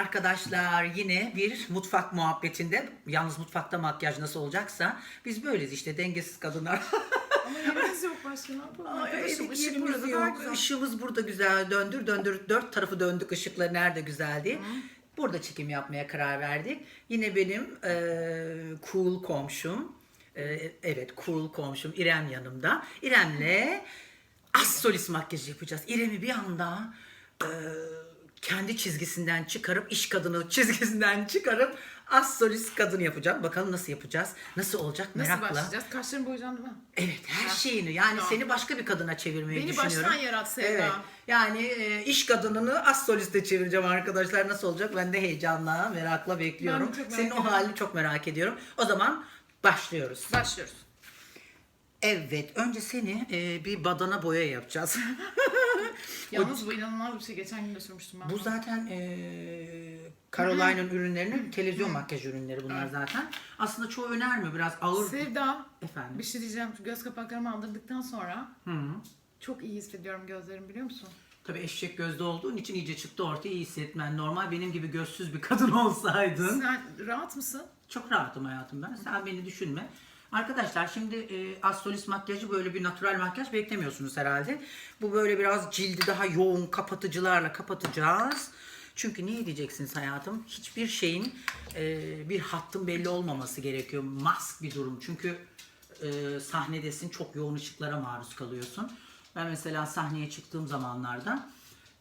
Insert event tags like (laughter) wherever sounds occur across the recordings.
arkadaşlar yine bir mutfak muhabbetinde. Yalnız mutfakta makyaj nasıl olacaksa biz böyleyiz işte dengesiz kadınlar. Ama yerimiz yok başka ne yapalım? Ay, Arkadaşım evet, yerimiz burada daha yok. güzel. Işığımız burada güzel. Döndür döndür dört tarafı döndük ışıkları nerede güzel diye. Burada çekim yapmaya karar verdik. Yine benim e, cool komşum. e, evet cool komşum İrem yanımda. İrem'le az solist makyajı yapacağız. İrem'i bir anda e, kendi çizgisinden çıkarıp iş kadını çizgisinden çıkarıp az solist kadın yapacağım. Bakalım nasıl yapacağız? Nasıl olacak Nasıl merakla. başlayacağız? Kaşlarım boyayacağım değil mi? Evet her şeyini yani Tamam. seni başka bir kadına çevirmeyi Beni düşünüyorum. baştan yarat Sevda. Evet. Yani e, iş kadınını az soliste çevireceğim arkadaşlar. Nasıl olacak? Ben de heyecanla, merakla bekliyorum. Ben de çok merak Senin o halini çok merak ediyorum. O zaman başlıyoruz. Başlıyoruz. Evet, önce seni e, bir badana boya yapacağız. (laughs) Yalnız bu inanılmaz bir şey. Geçen gün de sürmüştüm ben. Bu bunu. zaten e, Caroline'ın ürünlerinin televizyon makyaj ürünleri bunlar zaten. Aslında çoğu önermiyor biraz ağır. Sevda Efendim. bir şey diyeceğim. Şu göz kapaklarımı aldırdıktan sonra Hı. çok iyi hissediyorum gözlerim biliyor musun? Tabii eşek gözlü olduğun için iyice çıktı ortaya iyi hissetmen normal. Benim gibi gözsüz bir kadın (laughs) olsaydın. Sen rahat mısın? Çok rahatım hayatım ben. Sen beni düşünme. Arkadaşlar şimdi e, astrolist makyajı böyle bir natural makyaj beklemiyorsunuz herhalde. Bu böyle biraz cildi daha yoğun kapatıcılarla kapatacağız. Çünkü niye diyeceksiniz hayatım? Hiçbir şeyin e, bir hattın belli olmaması gerekiyor. Mask bir durum. Çünkü e, sahnedesin çok yoğun ışıklara maruz kalıyorsun. Ben mesela sahneye çıktığım zamanlarda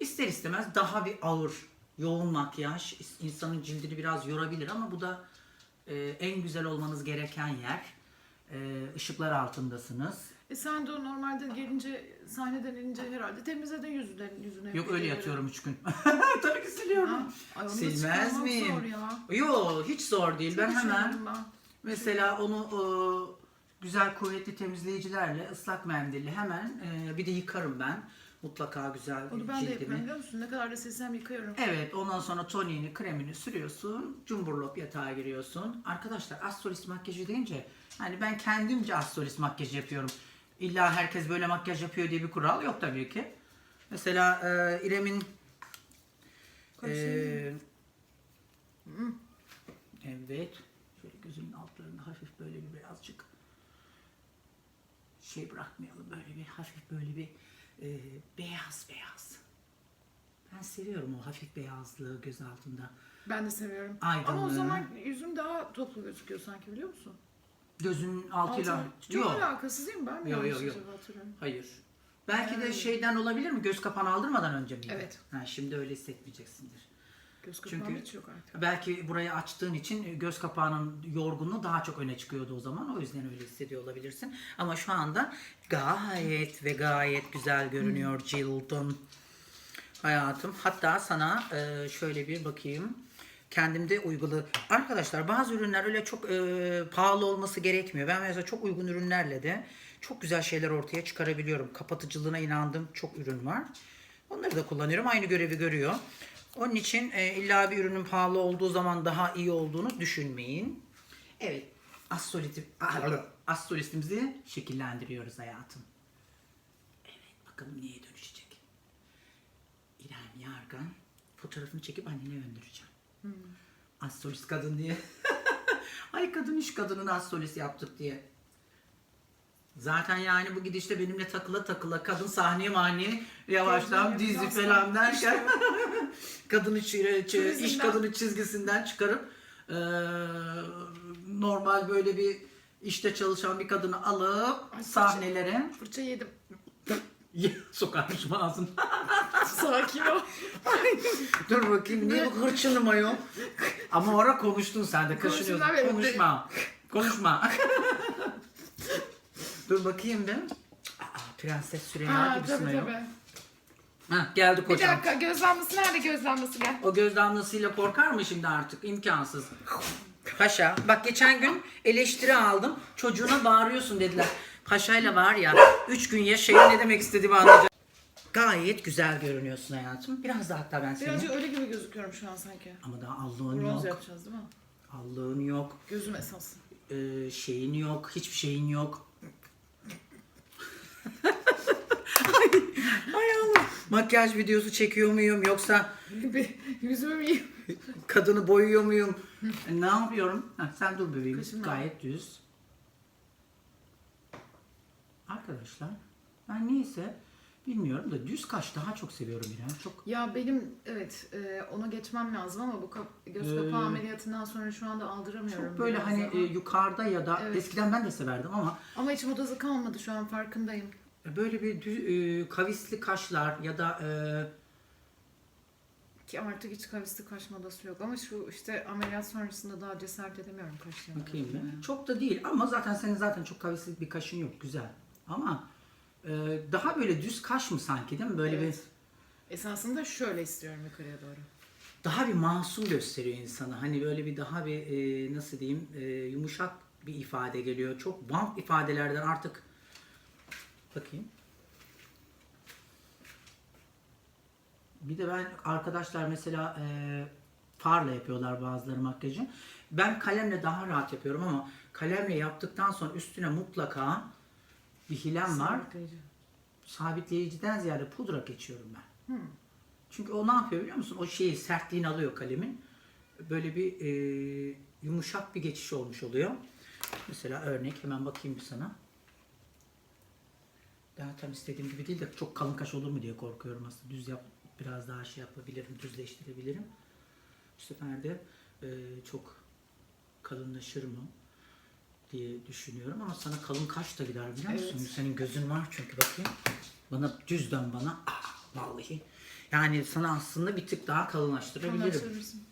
ister istemez daha bir ağır, yoğun makyaj insanın cildini biraz yorabilir ama bu da e, en güzel olmanız gereken yer. E, ışıklar altındasınız. E sen de normalde gelince sahneden inince herhalde temizledin yüzüne. yüzüne Yok öyle yatıyorum üç gün. (laughs) (laughs) Tabii ki siliyorum. Ha, ay onu da Silmez çıkarmak miyim? zor ya. Yok hiç zor değil. ben hemen ben. mesela onu e, güzel kuvvetli temizleyicilerle ıslak mendille hemen e, bir de yıkarım ben. Mutlaka güzel Onu ben de yapıyorum biliyor musun? Ne kadar da silsem yıkıyorum. Evet ondan sonra toniğini kremini sürüyorsun. Cumburlop yatağa giriyorsun. Arkadaşlar astrolist makyajı deyince hani ben kendimce astrolist makyajı yapıyorum. İlla herkes böyle makyaj yapıyor diye bir kural yok tabii ki. Mesela e, İrem'in e, evet şöyle gözünün altlarında hafif böyle bir birazcık şey bırakmayalım böyle bir hafif böyle bir e, beyaz beyaz. Ben seviyorum o hafif beyazlığı göz altında. Ben de seviyorum. Aydınlığı. Ama o zaman yüzüm daha toplu gözüküyor sanki biliyor musun? Gözünün altıyla... Altı- Çok Yok. alakasız değil mi? Ben mi Yok, yok, yok. hatırlıyorum? Hayır. Belki de şeyden olabilir mi? Göz kapağını aldırmadan önce miydi? Evet. Ha, şimdi öyle hissetmeyeceksindir. Göz kapağım Çünkü- hiç yok artık. Belki burayı açtığın için göz kapağının yorgunluğu daha çok öne çıkıyordu o zaman. O yüzden öyle hissediyor olabilirsin. Ama şu anda gayet ve gayet güzel görünüyor cildin. Hayatım. Hatta sana e, şöyle bir bakayım. Kendimde uygulu. Arkadaşlar bazı ürünler öyle çok e, pahalı olması gerekmiyor. Ben mesela çok uygun ürünlerle de çok güzel şeyler ortaya çıkarabiliyorum. Kapatıcılığına inandığım çok ürün var. Onları da kullanıyorum. Aynı görevi görüyor. Onun için e, illa bir ürünün pahalı olduğu zaman daha iyi olduğunu düşünmeyin. Evet. Astroliti, astrolistimizi şekillendiriyoruz hayatım. Evet. Bakalım neye dönüşecek. İrem Yargan fotoğrafını çekip annene göndereceğim. Astrolist kadın diye. (laughs) Ay kadın iş kadının astrolist yaptık diye. Zaten yani bu gidişte benimle takıla takıla kadın sahneye mahneye yavaştan dizi falan derken kadını çi- iş kadını çizgisinden çıkarıp eee, normal böyle bir işte çalışan bir kadını alıp Ay, sahnelere Fırça yedim. (laughs) sokarmışım ağzına. (laughs) Sakin ol. Dur bakayım niye bu hırçınım ayol? Ama ora konuştun sen de kaşınıyorsun. Konuştum ben, Konuşma. Konuşma. (laughs) Dur bakayım bir. Aa, Prenses Süreyya Ha, gibisin tabii ayol. tabii. Hah, geldi Bir dakika göz damlası nerede göz damlası gel. O göz damlasıyla korkar mı şimdi artık? İmkansız. Paşa. Bak geçen gün eleştiri aldım. Çocuğuna bağırıyorsun dediler. Paşayla var ya 3 gün yaşayın ne demek istediğimi anlayacak. Gayet güzel görünüyorsun hayatım. Biraz da hatta ben seni. Birazcık öyle gibi gözüküyorum şu an sanki. Ama daha allığın Bronz yok. yapacağız değil mi? Allığın yok. Gözüm esas. Ee, şeyin yok. Hiçbir şeyin yok. ay, ay Allah. Makyaj videosu çekiyor muyum yoksa yüzümü mü yiyeyim? kadını boyuyor muyum? E, ne yapıyorum? Ha, sen dur bebeğim. Kaşın Gayet düz. Arkadaşlar ben neyse bilmiyorum da düz kaş daha çok seviyorum İrem. Çok Ya benim evet e, ona geçmem lazım ama bu kap- göz kapağı Ee, ameliyatından sonra şu anda aldıramıyorum. çok böyle biraz hani ama. e, yukarıda ya da Evet. eskiden ben de severdim ama Ama hiç modası kalmadı şu an farkındayım. Böyle bir düz, e, kavisli kaşlar ya da e, Ki artık hiç kavisli kaş modası yok ama şu işte ameliyat sonrasında daha cesaret edemiyorum kaşlarına. Bakayım bir. Çok da değil ama zaten senin zaten çok kavisli bir kaşın yok. Güzel. Ama e, daha böyle düz kaş mı sanki değil mi? Böyle Evet. bir Esasında şöyle istiyorum yukarıya doğru. daha bir masum gösteriyor insana. Hani böyle bir daha bir e, nasıl diyeyim e, yumuşak bir ifade geliyor. Çok bump ifadelerden artık bakayım. Bir de ben arkadaşlar mesela e, farla yapıyorlar bazıları makyajı. Ben kalemle daha rahat yapıyorum ama kalemle yaptıktan sonra üstüne mutlaka bir hilem var. Sabitleyici. Sabitleyiciden ziyade pudra geçiyorum ben. Çünkü o ne yapıyor biliyor musun? O şeyi sertliğini alıyor kalemin. Böyle bir e, yumuşak bir geçiş olmuş oluyor. Mesela örnek hemen bakayım bir sana. Daha tam istediğim gibi değil de çok kalın kaş olur mu diye korkuyorum aslında. Düz yap, biraz daha şey yapabilirim, düzleştirebilirim. Bu sefer de e, çok kalınlaşır mı diye düşünüyorum ama sana kalın kaş da gider biliyor musun? Evet. Senin gözün var çünkü bakayım. Bana düz dön bana. Ah, vallahi. Yani sana aslında bir tık daha kalınlaştırabilirim. Anlaştırırsın.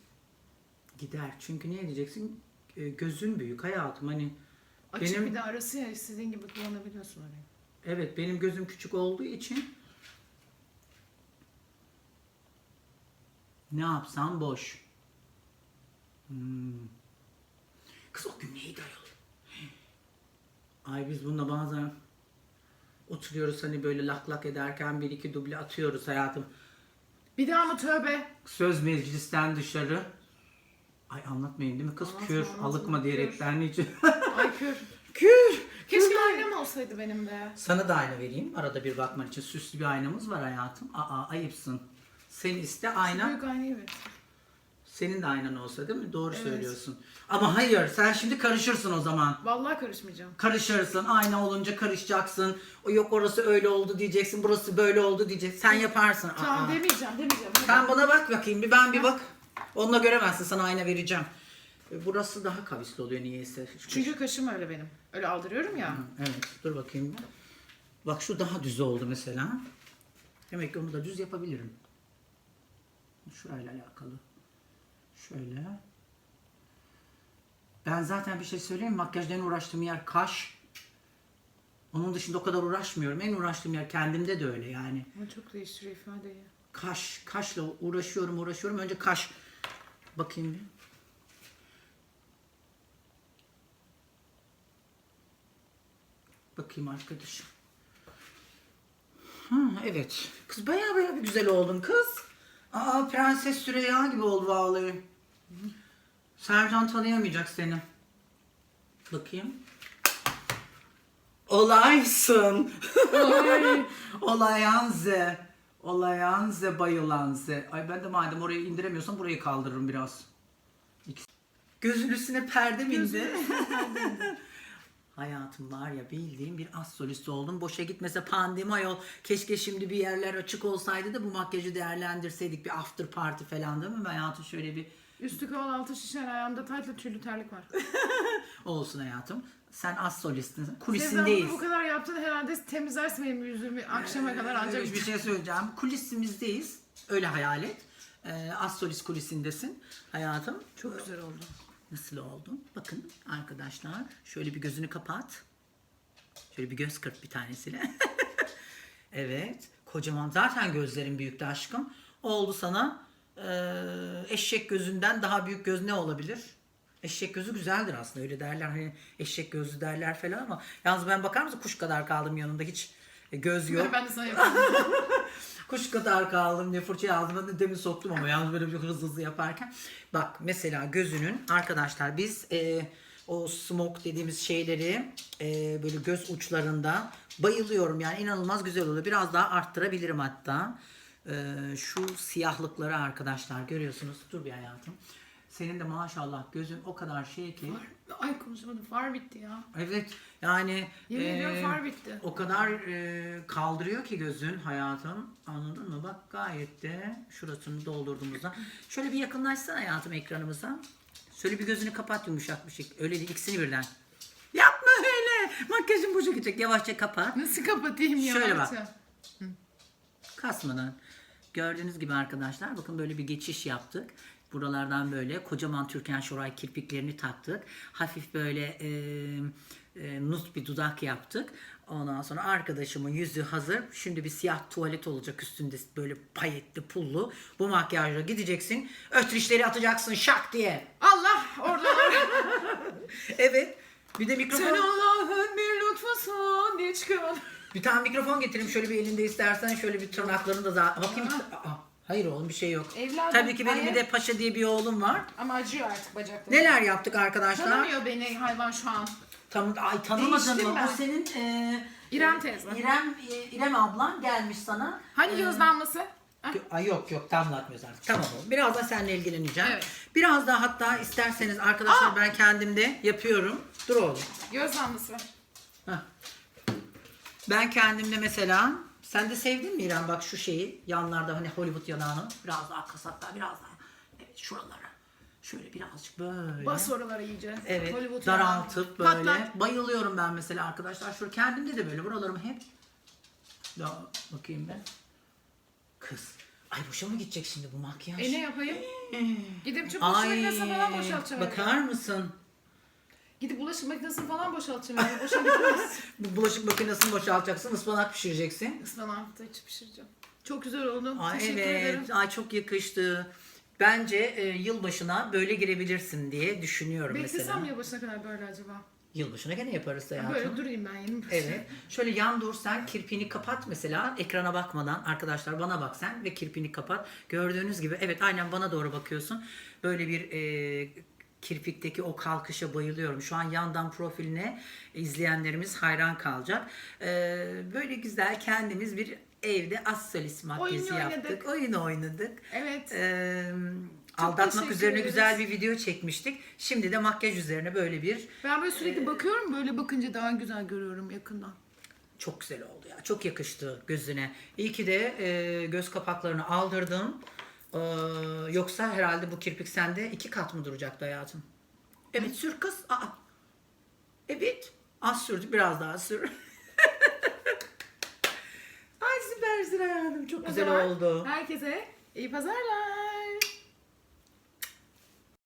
Gider. Çünkü ne diyeceksin? E, gözün büyük hayatım. Hani Açık Benim- bir de arası ya istediğin gibi kullanabiliyorsun orayı. Evet benim gözüm küçük olduğu için ne yapsam boş. Hmm. Kız o gün neydi ayol? Ay biz bununla bazen oturuyoruz hani böyle lak lak ederken bir iki duble atıyoruz hayatım. Bir daha mı tövbe? Söz meclisten dışarı. Ay anlatmayın değil mi kız Anlatma, kür anlatma, alıkma kür. diyerekten hiç. Ay kür. (laughs) kür. Keşke aynam olsaydı benim de. Sana da ayna vereyim. Arada bir bakman için süslü bir aynamız var hayatım. Aa ayıpsın. Sen iste ayna. Büyük aynayı ver. Senin de aynan olsa değil mi? Doğru Evet. söylüyorsun. Ama hayır sen şimdi karışırsın o zaman. Vallahi karışmayacağım. Karışırsın. Ayna olunca karışacaksın. O yok orası öyle oldu diyeceksin. Burası böyle oldu diyeceksin. Sen yaparsın. Tamam Aa. demeyeceğim demeyeceğim. Hadi. Sen bana bak bakayım. Bir ben bir bak. Onunla göremezsin. Sana ayna vereceğim. E, Burası daha kavisli oluyor niyeyse. Çünkü kaşım öyle benim. Öyle aldırıyorum ya. Hı, Evet, dur bakayım. Bak şu daha düz oldu mesela. Demek ki onu da düz yapabilirim. Şurayla alakalı. Şöyle. Ben zaten bir şey söyleyeyim mi? Makyajda en uğraştığım yer kaş. Onun dışında o kadar uğraşmıyorum. En uğraştığım yer kendimde de öyle yani. Ama çok değiştiriyor ifadeyi. Kaş, kaşla uğraşıyorum, uğraşıyorum. Önce kaş. Bakayım bir. Bakayım arkadaşım. Ha, evet. Kız bayağı bayağı bir güzel oldun kız. Aa Prenses Süreyya gibi oldu vallahi. Sercan tanıyamayacak seni. Bakayım. Olaysın. Olayanze. (laughs) Olayanze bayılanze. Ay ben de madem orayı indiremiyorsam burayı kaldırırım biraz. İkisi- Gözün üstüne perde mi indi? (laughs) Hayatım var ya bildiğim bir az solist oldum. Boşa gitmese pandemi ayol. Keşke şimdi bir yerler açık olsaydı da bu makyajı değerlendirseydik. Bir after party falan değil mi? Hayatım şöyle bir Üstü kaval altı şişen ayağımda taytla tüylü terlik var. (laughs) olsun hayatım. Sen az solistin. Kulisindeyiz. bunu bu kadar yaptın herhalde temizlersin benim yüzümü akşama kadar ancak. bir şey söyleyeceğim. Kulisimizdeyiz. Öyle hayal et. Ee, az solist kulisindesin hayatım. Çok güzel oldu. Nasıl oldu? Bakın arkadaşlar. Şöyle bir gözünü kapat. Şöyle bir göz kırp bir tanesiyle. (laughs) evet. Kocaman. Zaten gözlerin büyüktü aşkım. Oldu sana eee, eşek gözünden daha büyük göz ne olabilir? Eşek gözü güzeldir aslında. Öyle derler hani eşek gözlü derler falan ama yalnız ben bakar mısın kuş kadar kaldım yanında hiç e, göz yok. Ben de sana yapayım. (laughs) Kuş kadar kaldım diye fırçayı ağzıma da demin soktum ama yalnız böyle bir hızlı hızlı yaparken. Bak mesela gözünün arkadaşlar biz e, o smoke dediğimiz şeyleri e, böyle göz uçlarında bayılıyorum yani inanılmaz güzel oluyor. Biraz daha arttırabilirim hatta. Ee, şu siyahlıkları arkadaşlar görüyorsunuz. Dur bir hayatım. Senin de maşallah gözün o kadar şey ki. Ay konuşamadım. Far bitti ya. Evet yani Yemin ediyorum far bitti. o kadar e, kaldırıyor ki gözün hayatım. Anladın mı? Bak gayet de şurasını doldurduğumuzda. Şöyle bir yakınlaşsana hayatım ekranımıza. Şöyle bir gözünü kapat yumuşak bir şey. Öyle değil ikisini birden. Yapma öyle. Makyajın boşa gidecek. Yavaşça kapat. Nasıl kapatayım ya? Şöyle bak. Kasmadan. Gördüğünüz gibi arkadaşlar bakın böyle bir geçiş yaptık. Buralardan böyle kocaman Türkan Şoray kirpiklerini taktık. Hafif böyle e, e, nut bir dudak yaptık. Ondan sonra arkadaşımın yüzü hazır. Şimdi bir siyah tuvalet olacak üstünde böyle payetli pullu. Bu makyajla gideceksin. Ötrişleri atacaksın şak diye. Allah orada. (laughs) Evet. Bir de mikrofon. Sen Allah'ın bir lütfusun diye çıkıyor. Bir tane mikrofon getireyim şöyle bir elinde istersen şöyle bir tırnaklarını da za- bakayım. Aa, hayır oğlum bir şey yok. Evladım, Tabii ki benim hayır. bir de Paşa diye bir oğlum var. Ama acıyor artık bacaklarım. Neler yaptık arkadaşlar? Tanımıyor beni hayvan şu an. Tam, ay tanımadın Değiştim mı? ben. O senin e, İrem teyze. İrem, e, İrem ablan gelmiş sana. Hani göz damlası? Ha? Ay yok yok damlatmıyoruz artık. Tamam oğlum. Birazdan seninle ilgileneceğim. Evet. Biraz daha hatta isterseniz arkadaşlar ben kendim de yapıyorum. Dur oğlum. Göz damlası. Heh. Ben kendimde mesela sen de sevdin mi İrem bak şu şeyi yanlarda hani Hollywood yanağını biraz daha kasaklar biraz daha evet şuralara şöyle birazcık böyle Bas oralara iyice. evet Hollywood daraltıp yalan. böyle Patlat. bayılıyorum ben mesela arkadaşlar şu kendimde de böyle buralarım hep ya bakayım ben kız ay boşa mı gidecek şimdi bu makyaj E ne yapayım? Gidip çöp bulaşık makinesine falan boşaltacağım. bakar mısın Gidip bulaşık makinesini falan boşaltacağım. evi. Boşa gitmez. (laughs) bu bulaşık makinesini boşaltacaksın ıspanak pişireceksin Ispanakta hiç pişireceğim. Çok güzel oldu. Ay Teşekkür evet. ederim. Ay çok yakıştı. Bence e, yılbaşına böyle girebilirsin diye düşünüyorum Beklesem mesela. yılbaşına kadar böyle acaba? Yılbaşına gene yaparız hayatım. Böyle durayım ben yeni Evet. Şöyle yan dur sen kirpini kapat mesela ekrana bakmadan arkadaşlar bana bak sen ve kirpini kapat. Gördüğünüz gibi evet aynen bana doğru bakıyorsun. Böyle bir e, kirpikteki o kalkışa bayılıyorum. Şu an yandan profiline izleyenlerimiz hayran kalacak. E, böyle güzel kendimiz bir evde assolis makyajı Oyun yaptık. oynadık. Oyun oynadık. Evet. Ee, Çok aldatmak teşekkür üzerine ederiz. güzel bir video çekmiştik. Şimdi de makyaj üzerine böyle bir Ben böyle sürekli bakıyorum böyle bakınca daha güzel görüyorum yakından. çok güzel oldu ya. Çok yakıştı gözüne. İyi ki de e, göz kapaklarını aldırdım. Ee, yoksa herhalde bu kirpik sende iki kat mı duracaktı hayatım? Evet sür kız. Aa. Evet. Az sürdü. Biraz daha sür. (laughs) Ay süpersin hayatım. Çok güzel zaman oldu. Herkese iyi pazarlar.